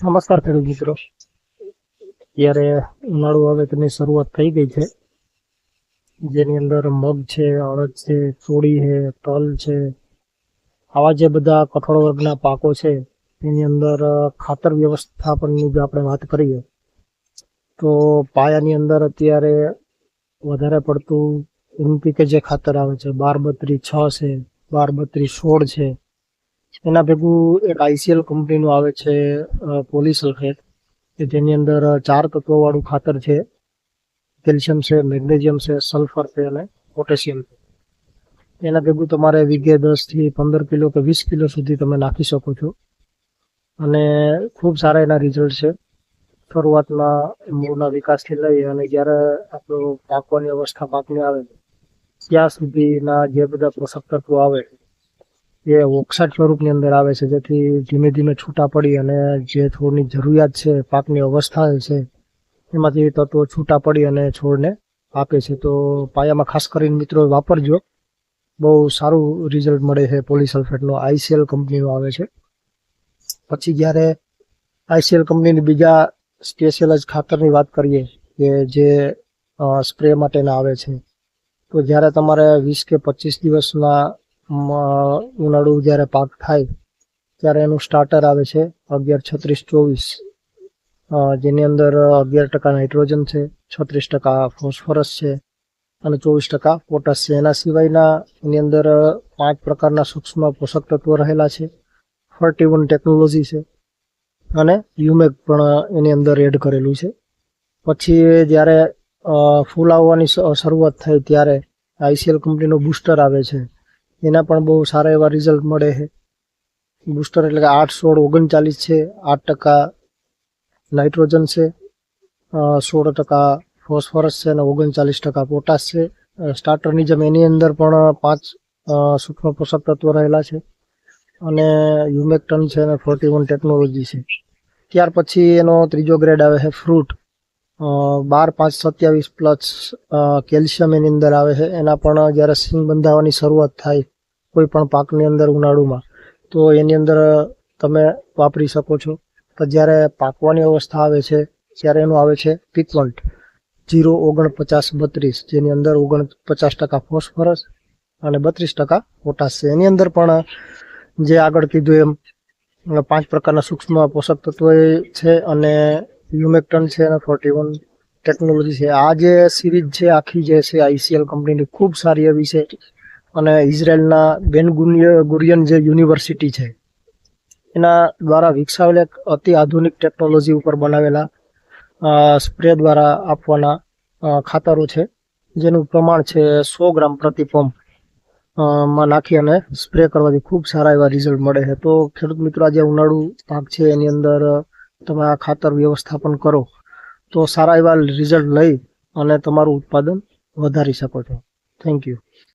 નમસ્કાર ખેડૂત મિત્રો. અત્યારે ઉનાળુ વાવેતરની શરૂઆત થઈ ગઈ છે. જેની અંદર મગ છે, અડદ છે, ચોળી છે, તલ છે. આવા જે બધા કઠોળ વર્ગના પાકો છે એની અંદર ખાતર વ્યવસ્થાપનની જો આપણે વાત કરીએ, તો પાયાની અંદર અત્યારે વધારે પડતું એનપીકે જે ખાતર આવે છે બાર બત્રી છ છે બાર બત્રી સોળ છે એના ભેગું એક આઈસીએલ કંપનીનું આવે છે પોલીસલ્ફેટ કે જેની અંદર ચાર તત્વોવાળું ખાતર છે. કેલ્શિયમ છે, મેગ્નેશિયમ છે, સલ્ફર છે અને પોટેશિયમ છે. એના ભેગું તમારે વીઘે દસથી પંદર કિલો કે વીસ કિલો સુધી તમે નાખી શકો છો. અને ખૂબ સારા એના રિઝલ્ટ છે. શરૂઆતમાં મૂળના વિકાસથી લઈ અને જ્યારે આપણું પાકવાની અવસ્થા પાકની આવે, ત્યાં સુધીના જે બધા પોષક તત્વો આવે એ ઓક્સાઇડ સ્વરૂપની અંદર આવે છે. જેથી ધીમે ધીમે છૂટા પડી અને જે છોડની જરૂરિયાત છે, પાકની અવસ્થા છે, એમાંથી તત્વો છૂટા પડી અને છોડને આપે છે. તો પાયામાં ખાસ કરીને મિત્રો વાપરજો. બહુ સારું રિઝલ્ટ મળે છે. પોલીસલ્ફેટનો આઈસીએલ કંપનીનો આવે છે. પછી જ્યારે આઈસીએલ કંપનીની બીજા સ્પેશિયલાઇઝ ખાતરની વાત કરીએ, કે જે સ્પ્રે માટેના આવે છે. તો જ્યારે તમારે વીસ કે પચીસ દિવસના ઉનાળુ જ્યારે પાક થાય, ત્યારે એનું સ્ટાર્ટર આવે છે અગિયાર છત્રીસ ચોવીસ. જેની અંદર અગિયાર ટકા નાઇટ્રોજન છે, છત્રીસ ટકા ફોસ્ફરસ છે અને ચોવીસ ટકા પોટાશ છે. એના સિવાયના એની અંદર પાંચ પ્રકારના સૂક્ષ્મ પોષક તત્વો રહેલા છે. ફર્ટી વન ટેકનોલોજી છે અને યુમેક પણ એની અંદર એડ કરેલું છે. પછી જ્યારે ફૂલ આવવાની શરૂઆત થઈ ત્યારે આઈસીએલ કંપનીનું બૂસ્ટર આવે છે. એના પણ બહુ સારા એવા રિઝલ્ટ મળે છે. બુસ્ટર એટલે કે આઠ સોળ ઓગણચાલીસ છે, આઠ ટકા નાઇટ્રોજન છે સોળ ટકા ફોસ્ફરસ છે અને ઓગણચાલીસ ટકા પોટાશ છે. સ્ટાર્ટરની જેમ એની અંદર પણ પાંચ સૂક્ષ્મ પોષક તત્વો રહેલા છે અને યુમેક્ટન છે અને ફોર્ટી વન ટેકનોલોજી છે. ત્યાર પછી એનો ત્રીજો ગ્રેડ આવે છે ફ્રૂટ બાર, પાંચ, સત્યાવીસ પ્લસ કેલ્શિયમ એની અંદર આવે છે. એના પણ જ્યારે સિંગ બંધાવવાની શરૂઆત થાય કોઈ પણ પાકની અંદર ઉનાળુમાં, તો એની અંદર તમે વાપરી શકો છો. તો જ્યારે પાકવાની અવસ્થા આવે છે, ત્યારે એનું આવે છે પિકવન્ટ જીરો, ઓગણપચાસ, બત્રીસ, જેની અંદર ઓગણપચાસ ટકા ફોસ્ફરસ અને બત્રીસ ટકા પોટાશ છે. એની અંદર પણ જે આગળ કીધું એમ, પાંચ પ્રકારના સૂક્ષ્મ પોષક તત્વો છે અને યુમેક્ટન છે અને ફોર્ટી વન ટેકનોલોજી છે. આ જે સિરીઝ છે, આખી જે છે આઈસીએલ કંપનીની ખૂબ સારી એવી છે અને ઇઝરાયલના બેન ગુરિયન જે યુનિવર્સિટી છે, એના દ્વારા વિકસાવેલ અતિ આધુનિક ટેકનોલોજી ઉપર બનાવેલા સ્પ્રે દ્વારા આપવાના ખાતરો છે. જેનું પ્રમાણ છે સો ગ્રામ પ્રતિ પંપમાં નાખી અને સ્પ્રે કરવાથી ખૂબ સારા એવા રિઝલ્ટ મળે છે. તો ખેડૂત મિત્રો જે ઉનાળુ પાક છે, એની અંદર તમે આ ખાતર વ્યવસ્થાપન કરો, તો સારા એવા રિઝલ્ટ લઈ અને તમારું ઉત્પાદન વધારી શકો છો. Thank you